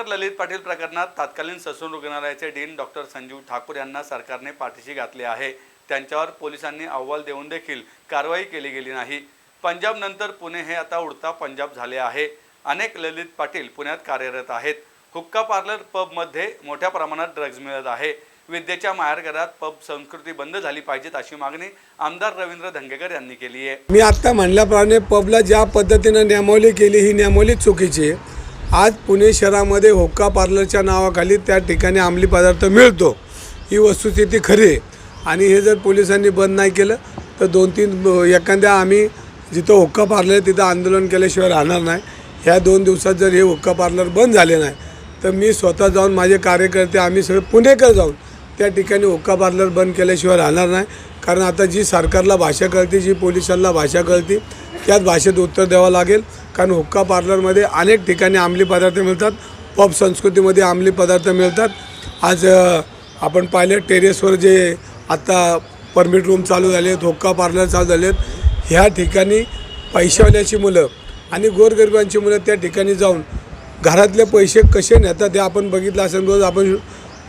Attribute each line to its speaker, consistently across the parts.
Speaker 1: सावरकर ललित पाटील प्रकरणात तत्कालीन ससून रुग्णालयाचे डीन डॉक्टर संजीव ठाकूर यांना सरकारने पाठीशी घातले आहे. त्यांच्यावर पोलिसांनी अहवाल देऊन देखील कारवाई केली गेली नाही. पंजाब नंतर पुणे हे आता उडता पंजाब झाले आहे. अनेक ललित पाटील पुण्यात कार्यरत आहेत. हुक्का पार्लर पबमध्ये मोठ्या प्रमाणात ड्रग्ज मिळत आहे. विद्येच्या माहेरघरात पब संस्कृती बंद झाली पाहिजेत अशी मागणी आमदार रवींद्र धंगेकर यांनी केली आहे.
Speaker 2: मी आत्ता म्हणल्याप्रमाणे पबला ज्या पद्धतीनं नियमावली केली ही नियमावली चुकीची आहे. आज पुणे शहरामध्ये होक्का पार्लरच्या नावाखाली त्या ठिकाणी अंमली पदार्थ मिळतो. ही वस्तुस्थिती खरी आहे. आणि हे जर पोलिसांनी बंद नाही केलं तर दोन तीन एखाद्या आम्ही जिथं हुक्का पार्लर तिथं आंदोलन केल्याशिवाय राहणार नाही. ह्या दोन दिवसात जर हे हुक्का पार्लर बंद झाले नाही तर मी स्वतः जाऊन माझे कार्यकर्ते आम्ही सगळे पुणेकर जाऊन त्या ठिकाणी होक्का पार्लर बंद केल्याशिवाय राहणार नाही. कारण आता जी सरकारला भाषा कळते जी पोलिसांना भाषा कळते त्याच भाषेत उत्तर द्यावं लागेल. कारण हुक्का पार्लरमध्ये अनेक ठिकाणी अंमली पदार्थ मिळतात. पब संस्कृतीमध्ये अंमली पदार्थ मिळतात. आज आपण पाहिलं टेरेसवर जे आत्ता परमिट रूम चालू झाले आहेत हुक्का पार्लर चालू झाले आहेत ह्या ठिकाणी पैशावाल्याची मुलं आणि गोरगरिबांची मुलं त्या ठिकाणी जाऊन घरातले पैसे कसे नेतात हे आपण बघितलं असेल. रोज आपण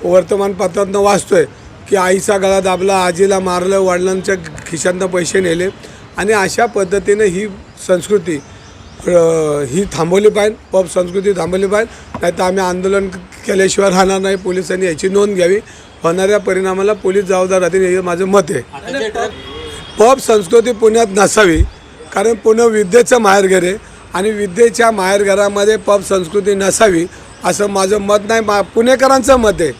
Speaker 2: वर्तमानपत्रातनं वाचतो आहे की आईचा गळा दाबला आजीला मारलं वडिलांच्या खिशातनं पैसे नेले. आणि अशा पद्धतीनं ही संस्कृती ही थांबवली पाहिजे पब संस्कृती थांबवली पाहिजे. नाही तर आम्ही आंदोलन केल्याशिवाय राहणार नाही. पोलिसांनी याची नोंद घ्यावी. होणाऱ्या परिणामाला पोलीस जबाबदार राहतील हे माझं मत आहे. पब संस्कृती पुण्यात नसावी कारण पुणे विद्येचं माहेरघर आहे. आणि विद्येच्या माहेरघरामध्ये पब संस्कृती नसावी असं माझं मत नाही. मा पुणेकरांचं मत आहे.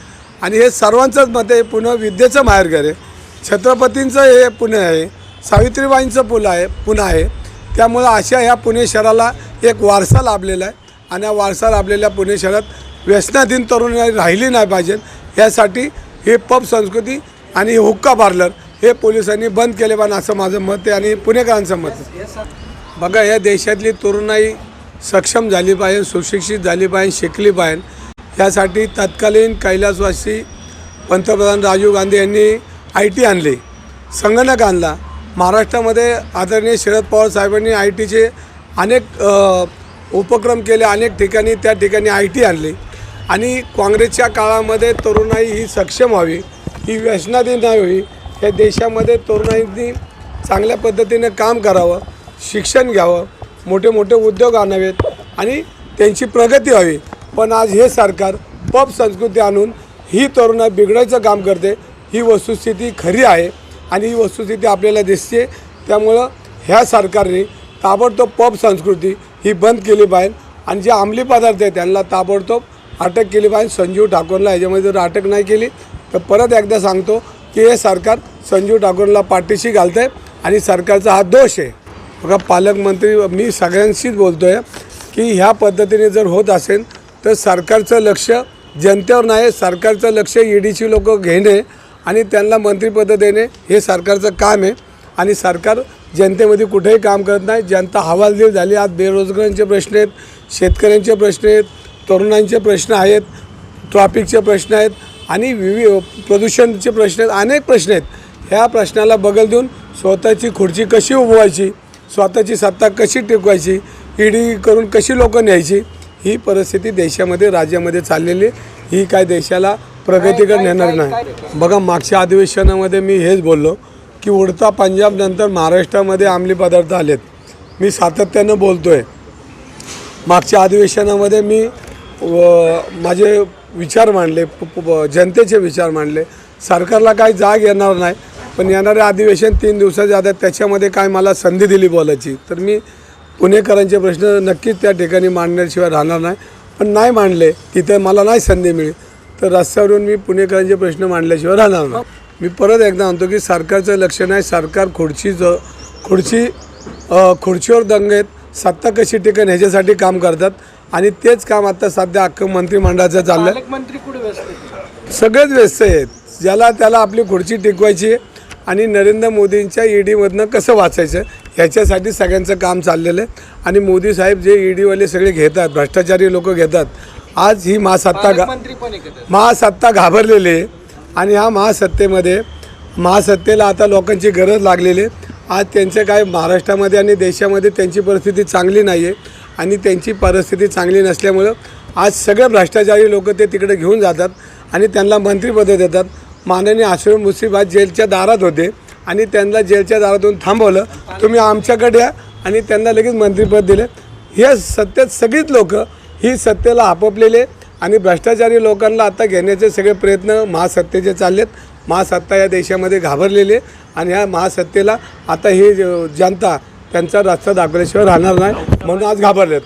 Speaker 2: आणि हे सर्वांचंच मत आहे पुणे विद्येचं माहेरघर आहे. छत्रपतींचं हे पुणे आहे सावित्रीबाईंचं पुलं आहे पुणे आहे. त्यामुळं अशा ह्या पुणे शहराला एक वारसा लाभलेला आहे. आणि या वारसा लाभलेल्या पुणे शहरात व्यसनाधीन तरुण राहिली नाही पाहिजे. यासाठी हे पब संस्कृती आणि हुक्का पार्लर हे पोलिसांनी बंद केले पण असं माझं मत आहे आणि पुणेकरांचं मत आहे. बघा या देशातली तरुणाई सक्षम झाली पाहिजे सुशिक्षित झाली पाहिजे शिकली पाहिजे. यासाठी तत्कालीन कैलासवासी पंतप्रधान राजीव गांधी यांनी आय टी आणली. संगणक आणला. महाराष्ट्रामध्ये आदरणीय शरद पवार साहेबांनी आय टीचे अनेक उपक्रम केले अनेक ठिकाणी त्या ठिकाणी आय टी आणली. आणि काँग्रेसच्या काळामध्ये तरुणाई ही सक्षम व्हावी ही व्यसनाधीन नाही व्हावी या देशामध्ये तरुणाईंनी चांगल्या पद्धतीने काम करावं शिक्षण घ्यावं मोठे मोठे उद्योग आणावेत आणि त्यांची प्रगती व्हावी. पण आज हे सरकार पब संस्कृती आणून ही तरुणाई बिघडायचं काम करते. ही वस्तुस्थिती खरी आहे आणि ही वस्तुस्थिती आपल्याला दिसते. त्यामुळं ह्या सरकारने ताबडतोब पब संस्कृती ही बंद केली पाहिजे. आणि जे अंमली पदार्थ आहे त्यांना ताबडतोब अटक केली पाहिजे. संजीव ठाकूरला याच्यामध्ये जर अटक नाही केली तर परत एकदा सांगतो की हे सरकार संजीव ठाकूरला पाठीशी घालतं आहे आणि सरकारचा हा दोष आहे. बघा पालकमंत्री मी सगळ्यांशीच बोलतो आहे की ह्या पद्धतीने जर होत असेल तर सरकारचं लक्ष जनतेवर नाही सरकारचं लक्ष ईडीची लोक घेणे आणि त्यांना मंत्रिपदं देणे हे सरकारचं काम आहे. आणि सरकार जनतेमध्ये कुठेही काम करत नाही. जनता हवालदिल झाली. आज बेरोजगारांचे प्रश्न आहेत शेतकऱ्यांचे प्रश्न आहेत तरुणांचे प्रश्न आहेत ट्रॉफिकचे प्रश्न आहेत आणि विवि प्रदूषणचे प्रश्न आहेत. अनेक प्रश्न आहेत. ह्या प्रश्नाला बगल देऊन स्वतःची खुर्ची कशी उभवायची स्वतःची सत्ता कशी टिकवायची ईडी करून कशी लोकं न्यायची ही परिस्थिती देशामध्ये राज्यामध्ये चाललेली ही काय देशाला प्रगतीकडे नेणार नाही. बघा मागच्या अधिवेशनामध्ये मी हेच बोललो की उडता पंजाबनंतर महाराष्ट्रामध्ये अंमली पदार्थ आलेत. मी सातत्यानं बोलतो आहे मागच्या अधिवेशनामध्ये मी माझे विचार मांडले जनतेचे विचार मांडले. सरकारला काही जाग येणार नाही पण येणारे अधिवेशन तीन दिवसाचे आता त्याच्यामध्ये काय मला संधी दिली बोलायची. तर मी पुणेकरांचे प्रश्न नक्कीच त्या ठिकाणी मांडण्याशिवाय राहणार नाही. पण नाही मांडले तिथे मला नाही संधी मिळेल. तर रस्त्यावरून मी पुणेकरांचे प्रश्न मांडल्याशिवाय राहणार नाही. मी परत एकदा म्हणतो की सरकारचं लक्ष नाही सरकार खुर्ची ज खुर्ची खुर्चीवर दंगेत सत्ता कशी टिकेल ह्याच्यासाठी काम करतात. आणि तेच काम आता सध्या अख्खं मंत्रिमंडळाचं चाललं
Speaker 3: पालकमंत्री कुठे व्यस्त आहेत?
Speaker 2: सगळेच व्यस्त आहेत. ज्याला त्याला आपली खुर्ची टिकवायची आणि नरेंद्र मोदींच्या ईडीमधनं कसं वाचायचं? ह्याच्यासाठी सगळ्यांचं काम चाललेलं आहे. आणि मोदी साहेब जे ईडीवाले सगळे घेतात भ्रष्टाचारी लोक घेतात आज ही महासत्ता
Speaker 3: एकत्र
Speaker 2: महासत्ता घाबरलेली आहे. आणि ह्या महासत्तेमध्ये महासत्तेला आता लोकांची गरज लागलेली आहे. आज त्यांचं काय महाराष्ट्रामध्ये आणि देशामध्ये त्यांची परिस्थिती चांगली नाही आहे आणि त्यांची परिस्थिती चांगली नसल्यामुळं आज सगळे भ्रष्टाचारी लोक ते तिकडे घेऊन जातात आणि त्यांना मंत्रिपद देतात. माननीय आश्रम आज जेलच्या दारात होते. आणि त्यांना जेलच्या दारातून थांबवलं. तुम्ही आमच्याकडे या आणि त्यांना लगेच मंत्रिपद दिले. हे सत्तेत सगळीच लोक ही सत्तेला आपापलेले आणि भ्रष्टाचारी लोकांना आता घेण्याचे सगळे प्रयत्न महासत्तेचे चाललेत. महासत्ता या देशामध्ये घाबरलेले आणि ह्या महासत्तेला आता ही जनता त्यांचा रस्ता दाखवल्याशिवाय राहणार नाही. म्हणून आज घाबरलेत.